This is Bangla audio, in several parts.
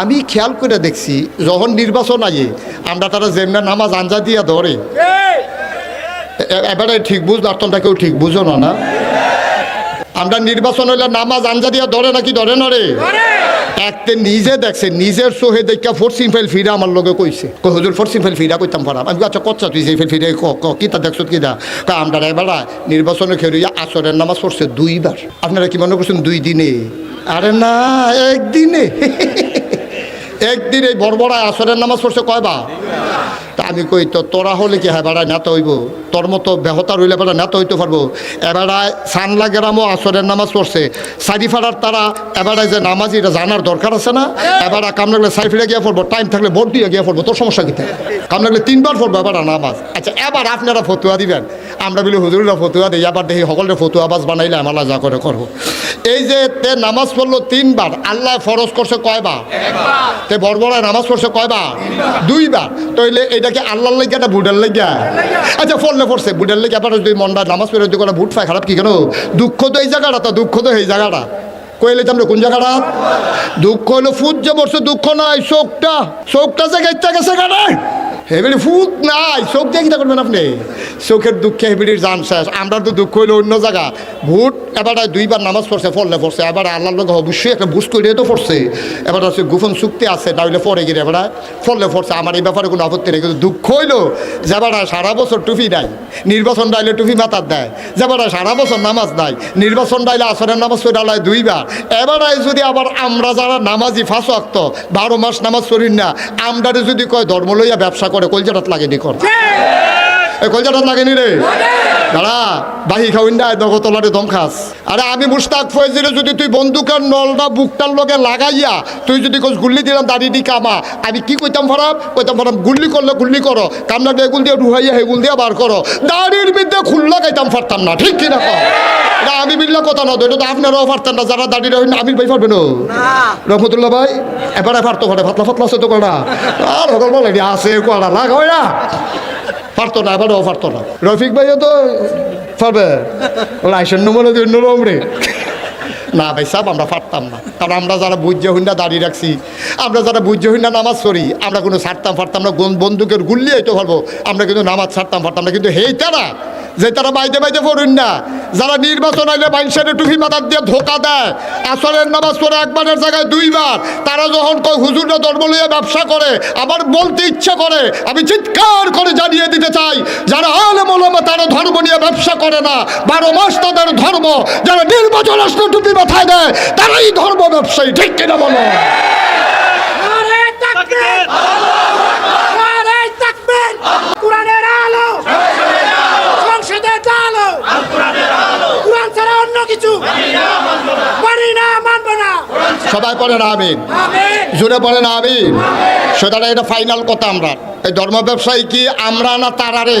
আমি খেয়াল করে দেখছি, যখন নির্বাচন আইয়ে, আমরা তারা যেমন নামাজ আঞ্জা দিয়া ধরে। এবারে ঠিক বুঝ অর্থনটা কেউ ঠিক বুঝো না না? আমরা নির্বাচন হইলে নামাজ আঞ্জা দিয়া ধরে নাকি ধরে না রে? একতে নিজে দেখছে, নিজের সোহে দেখা ফোরসিং ফাইল ফিরা আমার লগে কইছে। কই, হুজুর ফোরসিং ফাইল ফিরা কইতাম পারা আমি আচ্ছা কচ্ছা, তুই সেই ফাইল ফিরে ক ক তা দেখছ কি দা আমরা এবার নির্বাচনে খেয়ে আসরের নামাজ পড়ছে দুইবার। আপনারা কি মনে করছেন দুই দিনে? আরে না, একদিনে। একদিন এই বড়বড়ায় আসরের নামাজ পড়ছে কয়বার? তা আমি কই তো তোরা হলে কি হ্যাঁ বেড়ায় নেতা হইব? তোর মতো বেহতা রইলে বেড়া নেতা হইতে পারব? এবারায় সানলা গ্রামও আসরের নামাজ পড়ছে। সারিফাড়ার তারা এবারায় যে নামাজ এটা জানার দরকার আছে না? এবার কাম লাগলে সাইফিরে গিয়ে পড়ব টাইম থাকলে ভোট দিয়ে গিয়ে পড়ব তোর সমস্যা কি থাকে কাম লাগলে তিনবার পড়ব এবার নামাজ। আচ্ছা এবার আপনারা ফতুয়া দিবেন। আমরা বলি হুজুররা ফতুয়া দিই এবার দেখি সকলের ফতুয়া বাস বানাইলে আমরা যা করে করব। এই যে তে নামাজ পড়ল তিনবার আল্লাহ ফরজ করছে কয়বার? তে বড়বড়ায় নামাজ পড়ছে কয়বার? দুইবার। তাইলে এটাকে আল্লাহর লেগে না বুডার লেগে? আচ্ছা ফললে পড়ছে বুডার লেগে আপনার যদি মনটা নামাজ পড়ে যদি কোনো বুট পায়, খারাপ কি কেন? দুঃখ তো এই জায়গাটা তো, দুঃখ তো এই জায়গাটা। কইলে আমরা কোন জায়গাটা? দুঃখ হলো ফুট যে পড়ছে, দুঃখ নাই শোকটা। শোকটা জায়গায় গেছে কেন হেবিড়ি ফুট নাই, চোখ দিয়ে কিনা করবেন আপনি। চোখের দুঃখে হেবিড়ির জান শেষ। আমরা তো দুঃখ হইল অন্য জায়গা। ভোট এবার দুইবার নামাজ পড়ছে ফললে পড়ছে। এবার আল্লাহর লোক অবশ্যই একটা বুঝ করে তো পড়ছে। এবার হচ্ছে গোপন চুক্তি আছে তাহলে পরে গিয়ে এবার ফললে পড়ছে। আমার এই ব্যাপারে কোনো আপত্তি নেই, কিন্তু দুঃখ হইল যাবারা সারা বছর টুপি নাই, নির্বাচন ডাইলে টুপি মাতার দেয়। যাবারা সারা বছর নামাজ নাই, নির্বাচন ডাইলে আসরের নামাজ পড়ে ডালায় দুইবার। এবারে যদি আবার আমরা যারা নামাজি ফাঁস আক্ত বারো মাস নামাজ পড়ি না, আমরারে যদি কয় ধর্ম লইয়া ব্যবসা করে কলজাটাত লাগেনি কর। এ কলজাটাত লাগেনি রে। দাঁড়া বাহি খাওয়াইন না নগতলারে দম খাস। আরে আমি মুস্তাক ফয়েজিরে যদি তুই বন্দুকের নলটা বুকটার লগে লাগাইয়া তুই যদি কোচ গুল্লি দিলাম দাঁড়িয়ে দি কামা। আমি কি কইতাম ফারাম কইতাম ফারাম গুল্লি করলে গুল্লি করো। কামনা এগুল দিয়ে ডুহাইয়া হেগুল দিয়ে বার করো। দাড়ির বিদ্যে খুল্লা খাইতাম পারতাম না। ঠিক কিনা কর এটা আমি বিল্লা কথা না এটা তো আপনারাও পারতেন না যারা দাঁড়িয়ে রহিন আমি ভাই পারবেন রহমতুল্লাহ ভাই এবারে পারতো করে ফাতলা ফাতলা আছে তো করা আর সকল বলে আছে করা লাগাও না পারতো না এবারেও পারতো না। রফিক ভাইও তো পারবে লাইসেন্স নম্বর অন্য রে না ভাই সাহেব আমরা পারতাম না। কারণ আমরা যারা বুঝ্য হইনা দাঁড়িয়ে রাখছি আমরা যারা বুঝ্য হইনা নামাজ পড়ি আমরা কোনো ছাড়তাম পারতাম না বন্দুকের গুল্লি হইতে পারব আমরা কিন্তু নামাজ ছাড়তাম পারতাম না কিন্তু হেই তারা যে তারা বাইতে বাইতে পড়ুন না যারা নির্বাচন আইলে মানুষের টুপি মাথার দিয়ে ধোকা দেয়, আসরের নামাজ পড়ে একবারের জায়গায় দুইবার, তারা যখন কয়, হুজুররা ধর্ম লইয়া ব্যবসা করে আবার বলতে ইচ্ছা করে, আমি চিৎকার করে জানিয়ে দিতে চাই, যারা আলেম ওলামা তারা ধর্ম নিয়ে ব্যবসা করে না, বারো মাস তাদের ধর্ম, যারা নির্বাচন আসলে টুপি মাথায় দেয়, তারাই ধর্ম ব্যবসায়ী, ঠিক কিনা বলো? আলো সংসদের আলো কোরআন ছাড়া অন্য কিছু মানি না মানব না সবাই পড়ে না আমিন। জুড়ে পড়ে না আমিন। সুতরাং এটা ফাইনাল কথা আমরা। এই ধর্ম ব্যবসায়ী কি আমরা না তারারে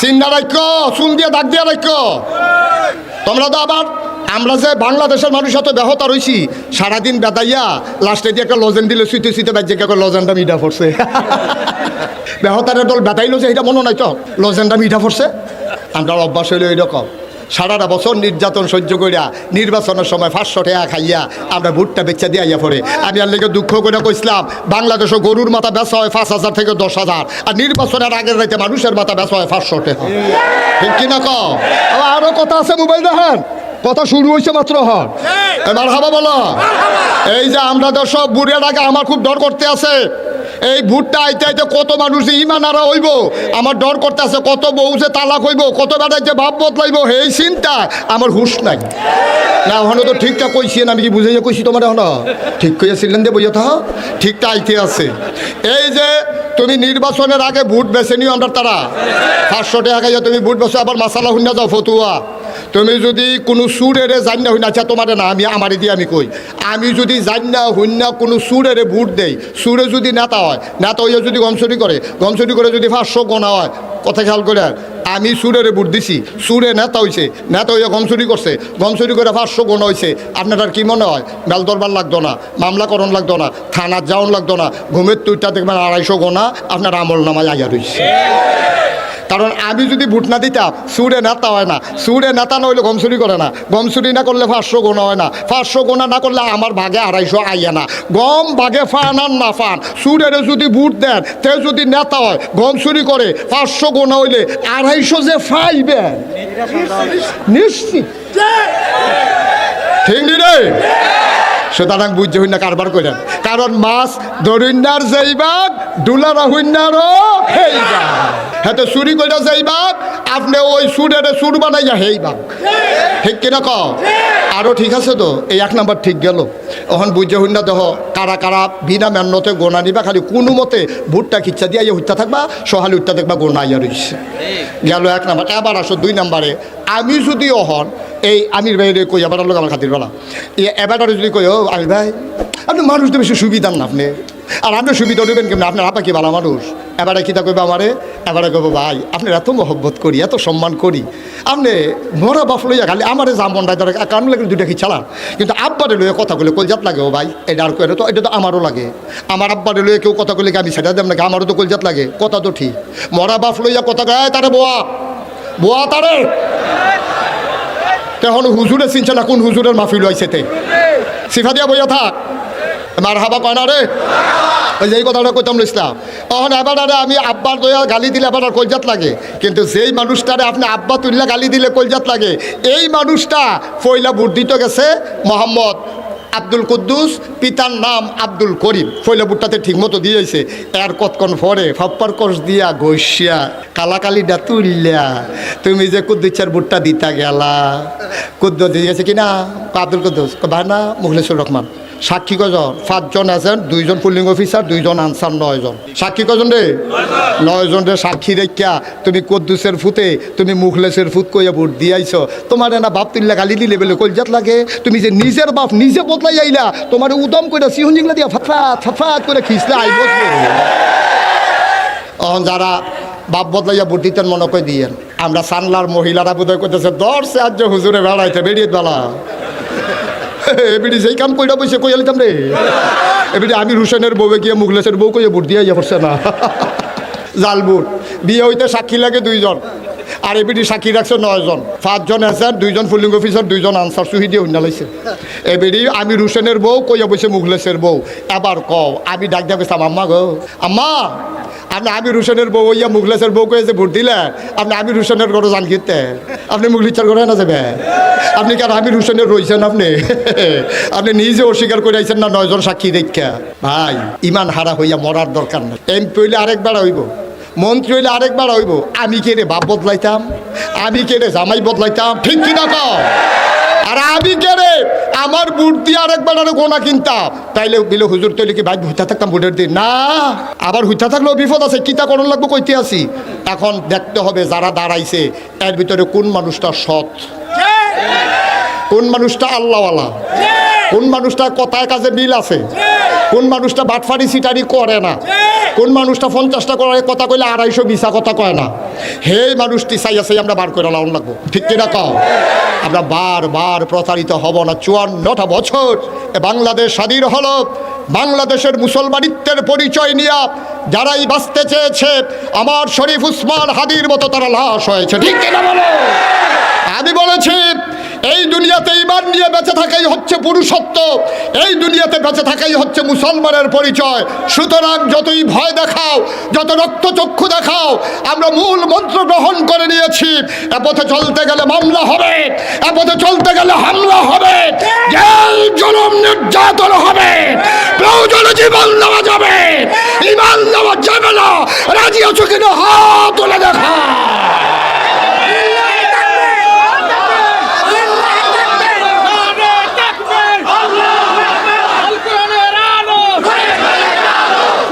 চিন্তা রাখ চুল দিয়ে দাগ দিয়ে রাখ তোমরা তো আবার আমরা যে বাংলাদেশের মানুষ এত ব্যাহতা রইছি সারাদিন বেদাইয়া লাস্টে দিয়ে একটা লজেন দিলে সুইতে সুইতে বাজ্যে একটা লজেনটা মিঠা পড়ছে ব্যাহতারের দল বেতাইলো যে এটা মনে নাই তো? লজেনটা মিঠা পড়ছে আমরা অভ্যাস হইল এরকম সারাটা বছর নির্যাতন সহ্য করিয়া নির্বাচনের সময় পাঁচশো টাকা খাইয়া আমরা ভুট্টা বেচা দিয়ে আইয়া পড়ে। আমি আর লেগে দুঃখ করে কইছিলাম, বাংলাদেশে গরুর মাথা বেচা হয় পাঁচ হাজার থেকে দশ হাজার, আর নির্বাচনের আগের রাইতে মানুষের মাথা বেচা হয় পাঁচশো টাকা। ঠিক কিনা ক আবার আরও কথা আছে মোবাইল দেখেন? কথা শুরু হয়েছে মাত্র হন এবার হাবা বলো। এই যে আমরা তো সব বুড়িয়া টাকা আমার খুব ডর করতে আছে। এই ভুট্টা আইতে আইতে কত মানুষ ইমান আরা হইব? আমার ডর করতে আছে কত বউ যে তালাক হইব, কত বেড়াই যে ভাব বদলাইব, এই চিন্তা আমার হুশ নাই। না, ওখানে তো ঠিকঠাক কইছেন আমি কি বুঝাইয়া কইছি তোমার এখন? ঠিক কইয়াছিলেন দে বইয়া থাও ঠিকটা আইতে আছে। এই যে তুমি নির্বাচনের আগে ভোট বেছে নিও আমরা তারা। পাঁচশো টাকা তুমি ভোট বেছো, আবার মাসালা হুন্না যাও ফতুয়া। তুমি যদি কোনো সুরেরে জান্না হই না আচ্ছা তোমার না, আমি, আমারে দিয়ে আমি কই। আমি যদি জান্না হইনা কোনো সুরেরে ভোট দেই, সুরে যদি নেতা নেতা হইয়া যদি গমসুরি করে গমসুরি করে যদি পাঁচশো গোনা হয়, কথা খেয়াল করে আমি সুরেরে বুট দিছি, সুরে নেতা হয়েছে নেতা হইয়া গমসুরি করছে গমসুরি করে পাঁচশো গোনা হয়েছে আপনার আর কি মনে হয়? মেল দরবার লাগতো না মামলা করণ লাগতো না থানার যাওন লাগতো না, ঘুমের তুইটা দেখবেন আড়াইশো গোনা আপনার আমল নামায় আইয়া রইছে। কারণ আমি যদি ভোট না দিতাম সুরে নেতা হয় না। সুরে নেতা না হইলে গম চুরি করে না। গম চুরি না করলে পাঁচশো গোনা হয় না। পাঁচশো গোনা না করলে আমার ভাগে আড়াইশো আইয়া না। গম ভাগে ফান আর না ফান। সুরের যদি ভোট দেন তে যদি নেতা হয় গম চুরি করে পাঁচশো গোনা হইলে আড়াইশো যে ফাইবেন নিশ্চিত। ঠিক নি রে? সুতরাং বুঝতে হইনা কারবার করেন কারণ মাছ দরিন্নার যাইবাক ডুলারা হইনারও হেইবাক। হ্যাঁ তো চুরি করে আপনি ওই সুরের সুর হেই হেইবাক ঠিক কিনা ক আরও ঠিক আছে তো? এই এক নাম্বার ঠিক গেল। এখন বুঝে না দেহ, কারা কারা বিনা মেন্নতে গোনা নিবা, খালি কোনো মতে ভুট্টা খিচ্ছা দিয়া হইতা থাকবা, সহালি উঠতে দেখবা গোনা ইয়া রইছে। গেল এক নাম্বার। এবার আসো দুই নাম্বারে। আমি যদি অহন, এই আমির ভাই কই, এবার লোক আমার খাতির বেলা। এবার যদি কই, ও আমির ভাই, আপনি মানুষ তো বেশি সুবিধার না আপনি। আর আপনি সুবিধা নেবেন কেমন? আপনার আপা কি ভালো মানুষ? এবারে কিতা কইবা আমারে? এবারে কইব, ভাই, আপনার এত মহব্বত করি, এত সম্মান করি। আপনি মরা বাপ লইয়া খালি আমারে জামন রায় ধরে কারণ লাগে দুইটা কি চালান কিন্তু আব্বারে লইয়া কথা কইলে কলজাত লাগে, ও ভাই, এটা আর কইলে তো, এটা তো আমারও লাগে। আমার আব্বারে লইয়া কেউ কথা কইলে আমি সেটা দেব নাকি? আমারও তো কলজাত লাগে। কথা তো ঠিক। মরা বাপ লইয়া কথা কয় তারে বোয়া বোয়া তারে? তখন হুজুরে চিনছে না কোন হুজুরের মাফিল হয়েছে তে। সিফা দিয়া বইয়া থাক। মার হাবা কয় না রে? ওই কথাটা কইতাম ইসলাম তখন এবার আমি আব্বার দয়া গালি দিলে আর কলজাত লাগে। কিন্তু যেই মানুষটারে আপনি আব্বা তুললে গালি দিলে কলজাত লাগে, এই মানুষটা ফইলা বুদ্ধিত গেছে মোহাম্মদ আব্দুল কুদ্দুস, পিতার নাম আব্দুল করিম। ফইলা বুটটাতে ঠিক মতো দিয়েছে এর কতক্ষণ পরে ফাপ্পার কষ দিয়া ঘষিয়া কালাকালিটা তুললা তুমি যে কুদ্দুচার বুটটা দিতা গেলা। কুদ্দুস দিয়ে গেছে কিনা? আব্দুল কুদ্দুস? ভাই না মুখলেশ্বর রহমান। সাক্ষী কজন পাঁচজন আছেন দুইজন পুলিং অফিসার দুইজন আনসার নয়জন। সাক্ষী কজন রে? নয়জন রে সাক্ষী রেখা। তুমি কদ্দুসের ফুতে, তুমি মুখলেসের ফুত কইয়া ভোট দিয়াইছ। তোমার না বাপ তুললা গালি দিলে বলে কলজাত লাগে। তুমি যে নিজের বাপ নিজে বদলাই আইলা, তোমার উদম করে সিহন জিংলা দিয়া ফাতফাত ফাতফাত করে খিসলে, আইব যারা বাপ বদলাইয়া ভোট দিতেন মনে করে দিয়েন, আমরা সানলার মহিলারা বোধহয় করতেছে দর্শে আজ হুজুরে, বেড়াইতে বেরিয়ে বেলা এবিডি সেই কাম কইরা বসে কই আলিতাম রে? এবিডি আমি রুশনের বউয়ে গিয়ে মুগলেশের বউ কইয়া বুট দিয়ে ইয়ে না। জাল বুট। বিয়ে হইতে সাক্ষী লাগে দুইজন। আর এবিডি সাক্ষী রাখছে নয়জন। পাঁচজন এসার দুইজন ফুলিং অফিসার, দুইজন আনসার সুহি দিয়ে উন্না লাইছে। এবিডি আমি রুশনের বউ কইয়া বসে মুগলেশের বউ। এবার কও, আমি ডাক দিয়া কইতাম আম্মা গো, আম্মা আপনি আমি রুশনের বউ ইয়া মুগলেশের বউ কয়ে যে ভোট দিলেন আপনি আমি রুশনের ঘরে জান কিনতে আপনি মুগলিচার ঘরে না যাবে। আপনি কেন আমি রুশনের রয়েছেন আপনি? আপনি নিজে অস্বীকার করে আইছেন না নয়জন সাক্ষী দেখা ভাই, ইমান হারা হইয়া মরার দরকার নেই। এমপি হইলে আরেকবার হইব। মন্ত্রী হইলে আরেকবার হইব। আমি কে রে বাপ বদলাইতাম? আমি কে রে জামাই বদলাইতাম? ঠিক কিনা আর আমি আমার বুট দিয়ে আরেকবার আরও গোনা কিনতাম তাইলে বিলে হুজুর তৈলে কি ভাই হুইতা থাকতাম বুটের দিন? না আবার হুইতা থাকলেও বিপদ আছে কিতা করণ লাগবো কইতে আসি। এখন দেখতে হবে যারা দাঁড়াইছে এর ভিতরে কোন মানুষটা সৎ? কোন মানুষটা আল্লাহওয়ালা? কোন মানুষটা কথায় কাজে মিল আছে? কোন মানুষটা বাটফারি সিটারি করে না? কোন মানুষটা পঞ্চাশটা করে কথা কইলে আড়াইশো মিশা কথা কয় না? হে মানুষটি চাই আছে আমরা বার করে লাউন লাগবো। ঠিক কিনা কও? আমরা বার বার প্রচারিত হব না। চুয়ান্নটা বছর এ বাংলাদেশ স্বাধীন হল। বাংলাদেশের মুসলমানিত্বের পরিচয় নিয়ে যারাই বাঁচতে চেয়েছে, আমার শরীফ উসমান হাদির মতো তারা লাশ হয়েছে। ঠিক কিনা বলো? আমি বলেছি এই দুনিয়াতে ইমান নিয়ে বেঁচে থাকাই হচ্ছে পুরুষত্ব। এই দুনিয়াতে বেঁচে থাকাই হচ্ছে মুসলমানের পরিচয়। সুতরাং যতই ভয় দেখাও, যত রক্তচক্ষু দেখাও, আমরা মূল মন্ত্র গ্রহণ করে নিয়েছি। এ পথে চলতে গেলে মামলা হবে এ পথে চলতে গেলে হামলা হবে, জেল নির্যাতন হবে, প্রয়োজনে জীবন দেওয়া যাবে ইমান দেওয়া যাবে না। রাজি আছো কিনা? হাত তুলে দেখা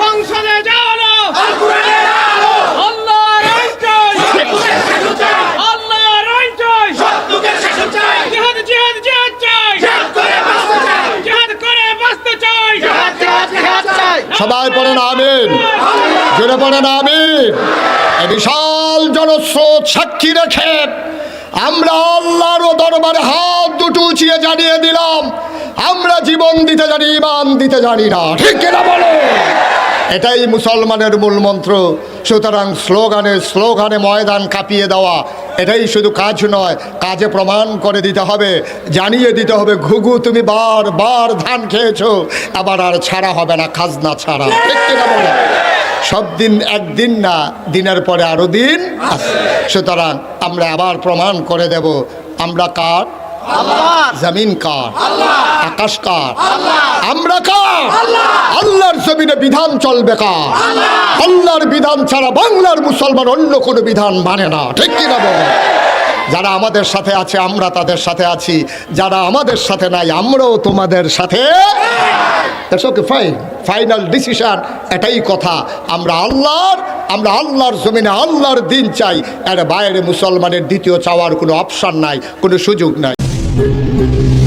সংসদে যাওয়ানো আল্লাহ রাইটাই আল্লাহ রাইটাই জিহাদ জিহাদ জিহাদ চাই জিহাদ করে বাঁচতে চাই পড়েন আমিন। জোরে পড়েন আমিন। বিশাল জনস্রোত সাক্ষী রেখে আমরা আল্লাহর দরবারে হাত দুটো উঁচিয়ে জানিয়ে দিলাম, আমরা জীবন দিতে জানি ইমান দিতে জানি না। ঠিক কিনা বলো? এটাই মুসলমানের মূল মন্ত্র। সুতরাং স্লোগানে স্লোগানে ময়দান কাঁপিয়ে দেওয়া এটাই শুধু কাজ নয়, কাজে প্রমাণ করে দিতে হবে, জানিয়ে দিতে হবে, ঘুঘু তুমি বার বার ধান খেয়েছো, আবার আর ছাড়া হবে না, খাজনা ছাড়া। ঠিক কিনা বলো? সব দিন একদিন না, দিনের পরে আরও দিন আছে। সুতরাং আমরা আবার প্রমাণ করে দেব, আমরা কার? জমিন কার? আকাশ কার? আমরা কার? আল্লাহর জমিনে বিধান চলবে কার? আল্লাহর বিধান ছাড়া বাংলার মুসলমান অন্য কোনো বিধান মানে না। ঠিক কিনা বলো? যারা আমাদের সাথে আছে আমরা তাদের সাথে আছি। যারা আমাদের সাথে নাই আমরাও তোমাদের সাথে। That's okay fine final decision এটাই কথা। আমরা আল্লাহর আমরা আল্লাহর জমিনে আল্লাহর দিন চাই। এর বাইরে মুসলমানের দ্বিতীয় চাওয়ার কোনো অপশন নাই কোনো সুযোগ নাই। Thank you.